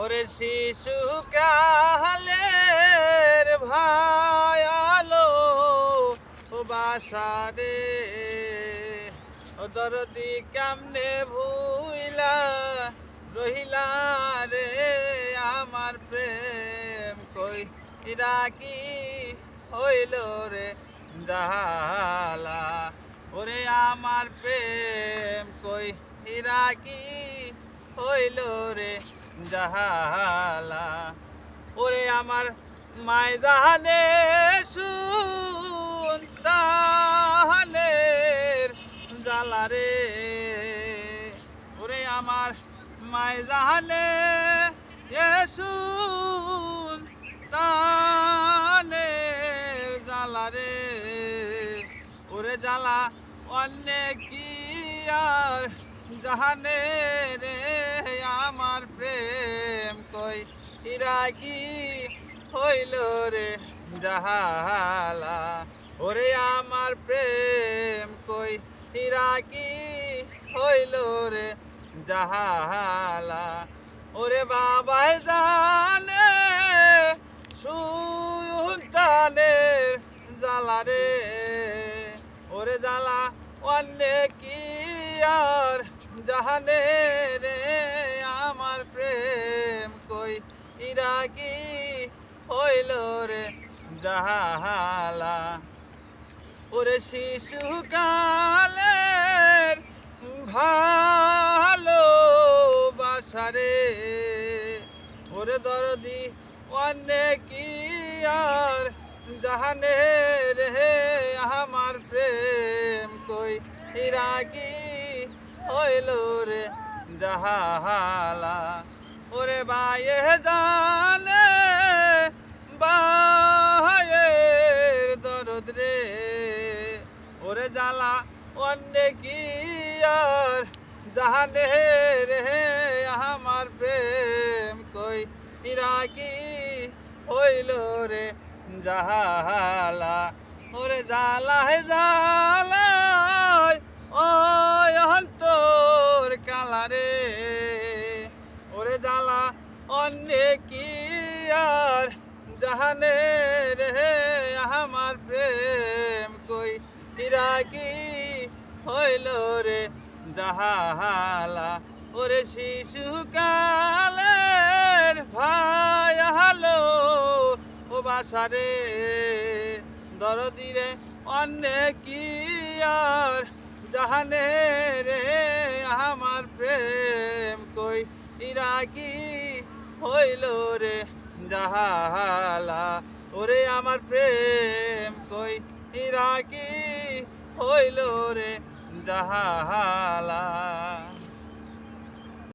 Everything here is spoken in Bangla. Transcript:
ওরে শিশু কালের ভায়ালো ও বাসারে। দরদি কামনে ভুইলা রহিলা রে, আমার প্রেম কই রাখি হইল রে জালা ওরে আমার প্রেম কই রাখি হইল রে জাহালা। ওরে আমার মায় জাহানে সুন্তানের জালা রে। ওরে আমার মায় জাহানে শুন তানের জালা রে। ওরে জ্বালা অনেক কি আর জাহানে রে, আমার প্রেম। কি হইল রে জাহালা। ওরে আমার প্রেম কই ইরা কি হইল রে জাহালা। ওরে বাবাই জানে সুলতানের জ্বালা রে। ওরে জ্বালা অনেক কি আর জাহানে রে? কই ইরা কি হইল রে জাহালা। ওরে শিশু কালের ভালো বাসারে ওরে দরদি অনেক কি আর জাহানে রে আমার প্রেম কই ইরাকি হইল রে জাহালা। ওরে বায়ে জানে বায়ের দরদ রে। ওরে জ্বালা অনেক কি আর জাহানে রে আমার প্রেম কই ইরাকি হইল রে জাহালা। ওরে জালা হে জালা অনেক কি আর? জাহানে রে আমার প্রেম কই ইরাকি হইল রে? জাহালা, ওরে শিশু কালের ভাই হালো ও বাসারে দরদিরে অনেক কি আর? জাহানে রে, আমার প্রেম কই ইরাকি হইল রে জাহালা ওরে আমার প্রেম কই ইরাকি হইল রে জাহালা।